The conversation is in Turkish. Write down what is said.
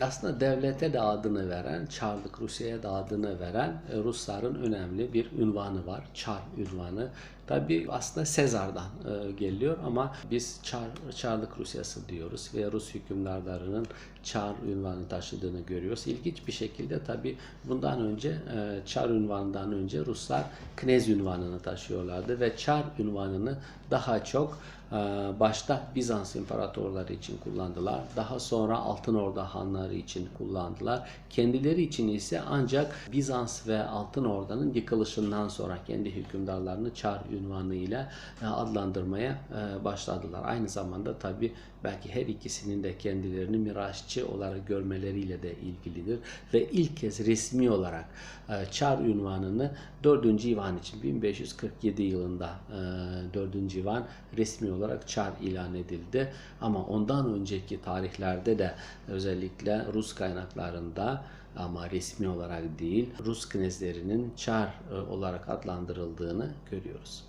aslında devlete de adını veren, Çarlık Rusya'ya da adını veren e, Rusların önemli bir ünvanı var. Çar ünvanı. Tabi aslında Sezar'dan e, geliyor ama biz Çar, Çarlık Rusyası diyoruz ve Rus hükümdarlarının Çar ünvanı taşıdığını görüyoruz. İlginç bir şekilde tabi bundan önce e, Çar ünvanından önce Ruslar Knez ünvanını taşıyorlardı ve Çar ünvanını daha çok başta Bizans imparatorları için kullandılar. Daha sonra Altın Orda hanları için kullandılar. Kendileri için ise ancak Bizans ve Altın Orda'nın yıkılışından sonra kendi hükümdarlarını Çar ünvanı ile e, adlandırmaya e, başladılar. Aynı zamanda tabi belki her ikisinin de kendilerini miraççı olarak görmeleriyle de ilgilidir. Ve ilk kez resmi olarak e, Çar ünvanını 4. Ivan için 1547 yılında e, 4. Ivan resmi olarak Çar ilan edildi. Ama ondan önceki tarihlerde de özellikle Rus kaynaklarında ama resmi olarak değil Rus knezlerinin Çar e, olarak adlandırıldığını görüyoruz.